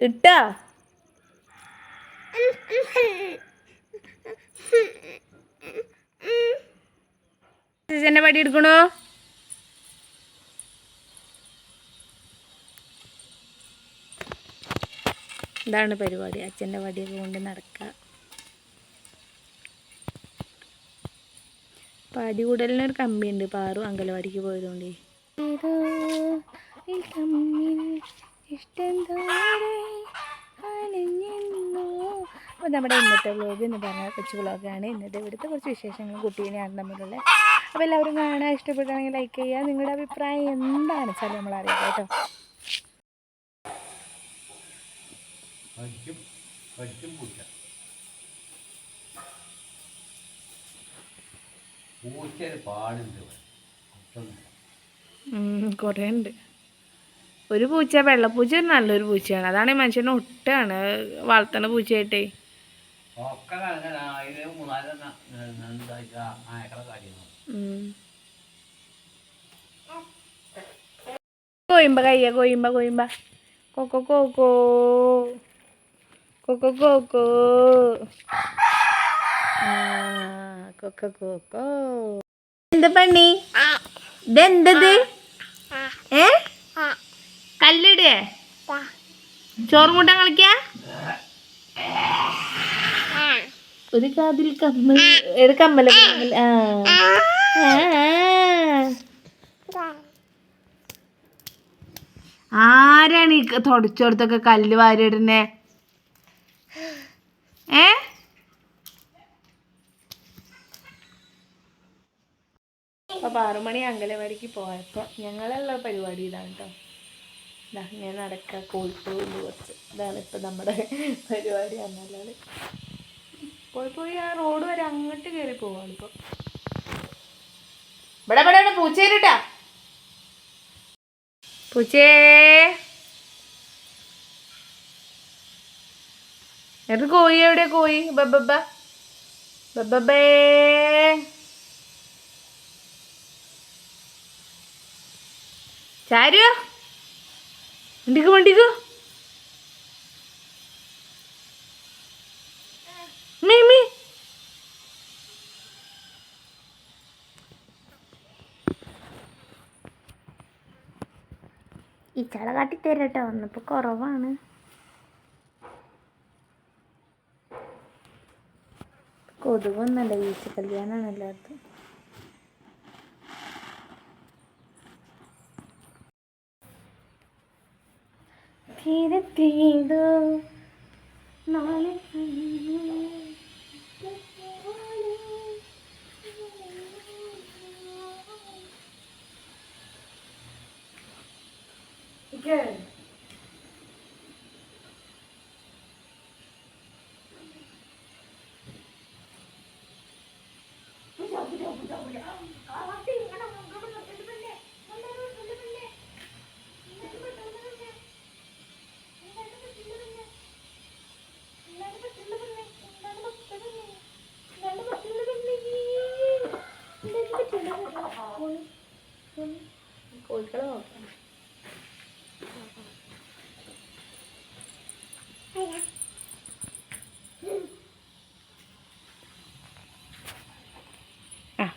ഇട്ടാ? എന്നെ പടി എടുക്കണോ? ഇതാണ് പരിപാടി. അച്ഛന്റെ വടിയൊക്കെ കൊണ്ട് നടക്കുക. കമ്പി കമ്പിയുണ്ട്. പാറു അങ്കലവാടിക്ക് പോയതുകൊണ്ട്. ഇഷ്ടം അലിഞ്ഞെന്നോ. അപ്പോൾ നമ്മുടെ ഇന്നത്തെ വ്ലോഗ് എന്ന് പറഞ്ഞാൽ കൊച്ചു വ്ലോഗാണ് ഇന്നത്തെ ഇവിടുത്തെ കുറച്ച് വിശേഷങ്ങൾ കുട്ടീനെയാണ് തമ്മിലുള്ള അപ്പോൾ എല്ലാവരും കാണാൻ ഇഷ്ടപ്പെട്ടാണെങ്കിൽ ലൈക്ക് ചെയ്യുക. നിങ്ങളുടെ അഭിപ്രായം എന്താണ് വെച്ചാൽ നമ്മൾ അറിയാം കേട്ടോ. കുറേ ഉണ്ട് ഒരു പൂച്ച വെള്ളപ്പൂച്ച ഒരു നല്ലൊരു പൂച്ചയാണ്. അതാണ് മനുഷ്യന് മനുഷ്യനെ ഒട്ടാണ് വളർത്തണ പൂച്ചയായിട്ടേ. ഒക്കെ കണക്കാണ് അതിന് മൂന്നാൽ എന്താ നായക്കളെ ഉം. കോയിമ്പ കയ്യ കോയിമ്പ കോയിമ്പ. കൊക്കോ കോക്കോ കൊക്കോ കോക്കോ കൊക്കോ കോക്കോ എന്ത് പണി? ഇതെന്തത്? ഏ? കല്ലിടേ? ചോറും കൂട്ടാൻ കളിക്കാ? ഒരു കാതിൽ കമ്മൽ ഒരു കമ്മല കമ്മൽ ആ. ആരാണ് ഈ തുടച്ചോടത്തൊക്കെ കല്ല് വാരിയിടുന്നേ? ഏ? അപ്പോൾ ആറുമണി അങ്കലവാടിക്ക് പോയപ്പോൾ ഞങ്ങളുള്ള പരിപാടി ഇതാണ് കേട്ടോ ഇതാ ഞാൻ നടക്കുക കോഴിക്കോട് കുറച്ച്. ഇതാണ് ഇപ്പം നമ്മുടെ പരിപാടി. പറഞ്ഞാൽ പോയി പോയി ആ റോഡ് വരെ അങ്ങോട്ട് കയറി പോവാണ് ഇപ്പൊ. ഇവിടെ ഇവിടെ പൂച്ചേരിട്ടാ. പൂച്ചേ. എന്നിട്ട് കോഴി എവിടെ കോഴി? ബബ്ബ ബബ്ബേ ചാരു. വണ്ടിക്ക് വണ്ടിക്ക് ഈ ചട കാട്ടി വന്നപ്പോ കുറവാണ്. കൊതുകൊന്നല്ല ഈച്ച കല്യാണമാണ് എല്ലായിടത്തും. തീരത്തേതോ നാളെ Good.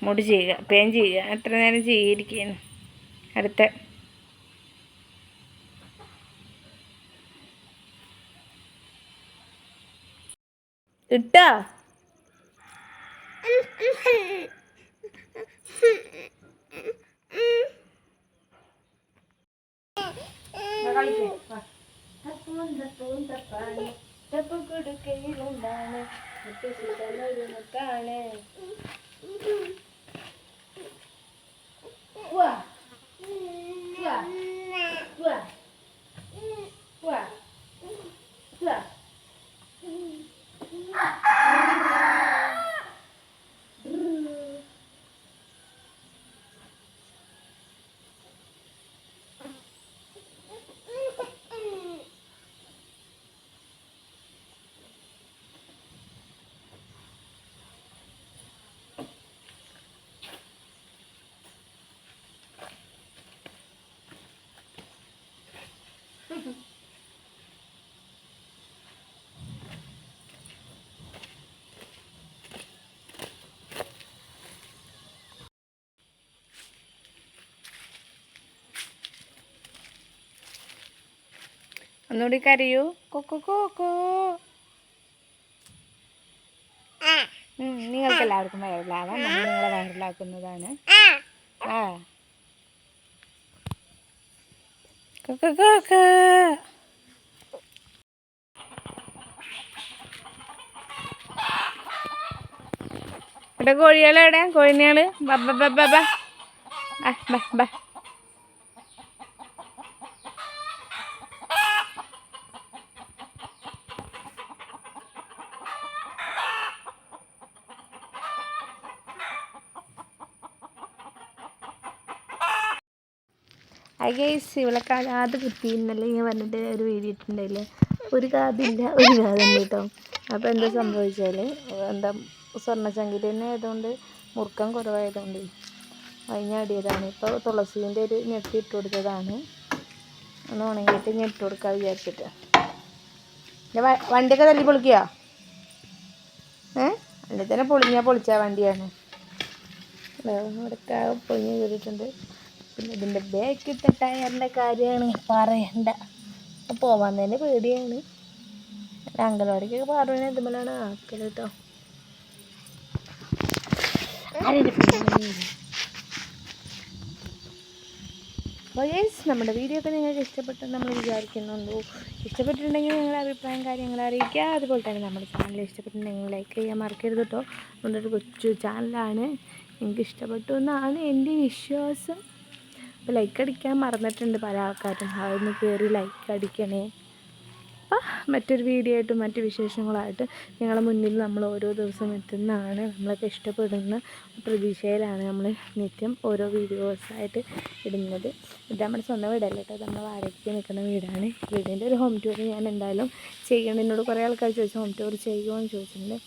മുടി ചെയ്യുക. പേൻ ചെയ്യുക. എത്ര നേരം ചെയ്യിരിക്കുന്നു അടുത്ത. ഇട്ടാ? കൊടുക്കയിലുണ്ടാണ്. മുത്തശ്ശിതനൊരു 对，对，对，对，对 ഒന്നുകൂടി കരയൂ. കൊക്കോ കോക്കോ നിങ്ങൾക്ക് എല്ലാവർക്കും വൈറലാവാം നമ്മൾ നിങ്ങളെ വൈറലാക്കുന്നതാണ് ആ. കൊക്കോ കോക്കോ ഇവിടെ കോഴികളെവിടെ? ബബ ബ ബ ബ ബ ബ ബ. ബ ഗൈസ് ഇവളെ കാത് കുത്തി എന്നല്ല ഇങ്ങനെ പറഞ്ഞിട്ട് ഒരു വീഡിയോ ഒരു കാതില്ല ഒരു കാതുണ്ട് കേട്ടോ അപ്പോൾ എന്താ സംഭവിച്ചാൽ എന്താ സ്വർണച്ചങ്കിരി തന്നെ ആയതുകൊണ്ട് മുറുക്കം കുറവായതുകൊണ്ട് അതിഞ്ഞാടിയതാണ് ഇപ്പോൾ തുളസീന്റെ ഒരു ഞെട്ടി ഇട്ട് കൊടുത്തതാണ്. ഒന്ന് ഉണങ്ങിയിട്ട് ഞെട്ടി കൊടുക്കാൻ വിചാരിച്ചിട്ട്. വ- വണ്ടിയൊക്കെ തല്ലി പൊളിക്കുക ഏ? അല്ലെങ്കിൽ തന്നെ പൊളിഞ്ഞാൽ പൊളിച്ച വണ്ടിയാണ്. ഇവിടെ പൊളിഞ്ഞ് കയറിയിട്ടുണ്ട്. പിന്നെ ഇതിന്റെ ബാക്കിലത്തെ ടയറിന്റെ കാര്യമാണ് പറയണ്ട. പോവാൻ തന്നെ പേടിയാണ്. അങ്കലവാടിക്കൊക്കെ പാറുവിനെ ഇതുമ്പോഴാണ് ആക്കൽ കേട്ടോ അപ്പോൾ നമ്മുടെ വീഡിയോ ഒക്കെ നിങ്ങൾക്ക് ഇഷ്ടപ്പെട്ടു നമ്മൾ വിചാരിക്കുന്നുണ്ടോ ഇഷ്ടപ്പെട്ടിട്ടുണ്ടെങ്കിൽ നിങ്ങളുടെ അഭിപ്രായം കാര്യങ്ങൾ അറിയിക്കുക. അതുപോലെ തന്നെ നമ്മുടെ ചാനൽ ഇഷ്ടപ്പെട്ടിട്ടുണ്ടെങ്കിൽ ലൈക്ക് ചെയ്യാൻ മറക്കരുത് കേട്ടോ നമ്മുടെ ഒരു കൊച്ചു ചാനലാണ് നിങ്ങൾക്ക് ഇഷ്ടപ്പെട്ടു എന്നാണ് എന്റെ വിശ്വാസം. ലൈക്ക് അടിക്കാൻ മറന്നിട്ടുണ്ട് പല ആൾക്കാരും. അതൊന്ന് കയറി ലൈക്ക് അടിക്കണേ. അപ്പോൾ മറ്റൊരു വീഡിയോ ആയിട്ടും മറ്റു വിശേഷങ്ങളായിട്ട് നിങ്ങളുടെ മുന്നിൽ നമ്മൾ ഓരോ ദിവസം എത്തുന്നതാണ്. നമ്മളൊക്കെ ഇഷ്ടപ്പെടുന്ന പ്രതീക്ഷയിലാണ് നമ്മൾ നിത്യം ഓരോ വീഡിയോസായിട്ട് ഇടുന്നത്. ഇത് നമ്മുടെ സ്വന്തം വീടല്ല കേട്ടോ? നമ്മൾ വാടകയ്ക്ക് നിൽക്കുന്ന വീടാണ്. വീടിന്റെ ഒരു ഹോം ടൂർ ഞാൻ എന്തായാലും ചെയ്യണം. എന്നോട് കുറേ ആൾക്കാർ ചോദിച്ചു ഹോം ടൂർ ചെയ്യുമോ? എന്ന് ചോദിച്ചിട്ടുണ്ട്.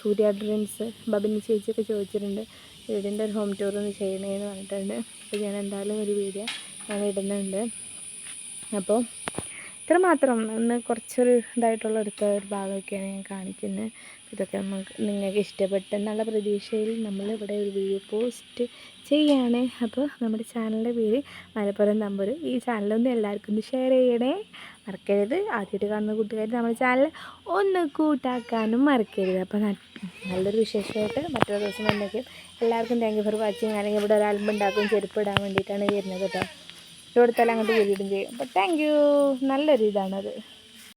സൂര്യ ഡ്രീംസ് ബബിനി ചേച്ചിയൊക്കെ ചോദിച്ചിട്ടുണ്ട്. വീടിന്റെ ഒരു ഹോം ടൂർ ഒന്ന് ചെയ്യണേന്ന് പറഞ്ഞിട്ടുണ്ട്. അപ്പോൾ ഞാൻ എന്തായാലും ഒരു വീഡിയോ ഞാൻ ഇടുന്നുണ്ട് അപ്പോൾ ഇത്ര മാത്രം ഒന്ന് കുറച്ചൊരു ഇതായിട്ടുള്ള എടുത്ത ഒരു ഭാഗമൊക്കെയാണ് ഞാൻ കാണിക്കുന്നത് ഇതൊക്കെ നമുക്ക് നിങ്ങൾക്ക് ഇഷ്ടപ്പെട്ടെന്നുള്ള പ്രതീക്ഷയിൽ നമ്മളിവിടെ ഒരു വീഡിയോ പോസ്റ്റ് ചെയ്യാണ്. അപ്പോൾ നമ്മുടെ ചാനലിന്റെ പേര് മലപ്പുറം നമ്പർ ഈ ചാനലൊന്ന് എല്ലാവർക്കും ഒന്ന് ഷെയർ ചെയ്യണേ. മറക്കരുത്. ആദ്യമായിട്ട് കാണുന്ന കൂട്ടുകാർ നമ്മുടെ ചാനൽ ഒന്ന് കൂട്ടാക്കാനും മറക്കരുത്. അപ്പോൾ നല്ലൊരു വിശേഷമായിട്ട് മറ്റൊരു ദിവസം വന്നേക്കും. എല്ലാവർക്കും താങ്ക് യു ഫോർ വാച്ചിങ് അല്ലെങ്കിൽ ഇവിടെ ഒരു ആൽബം ഉണ്ടാക്കും ചെരുപ്പ് വേണ്ടിയിട്ടാണ് വരുന്നത് കേട്ടോ. കൊടുത്താൽ അങ്ങോട്ട് വരികയും ചെയ്യും. അപ്പോൾ താങ്ക് യു നല്ലൊരു ഇതാണത്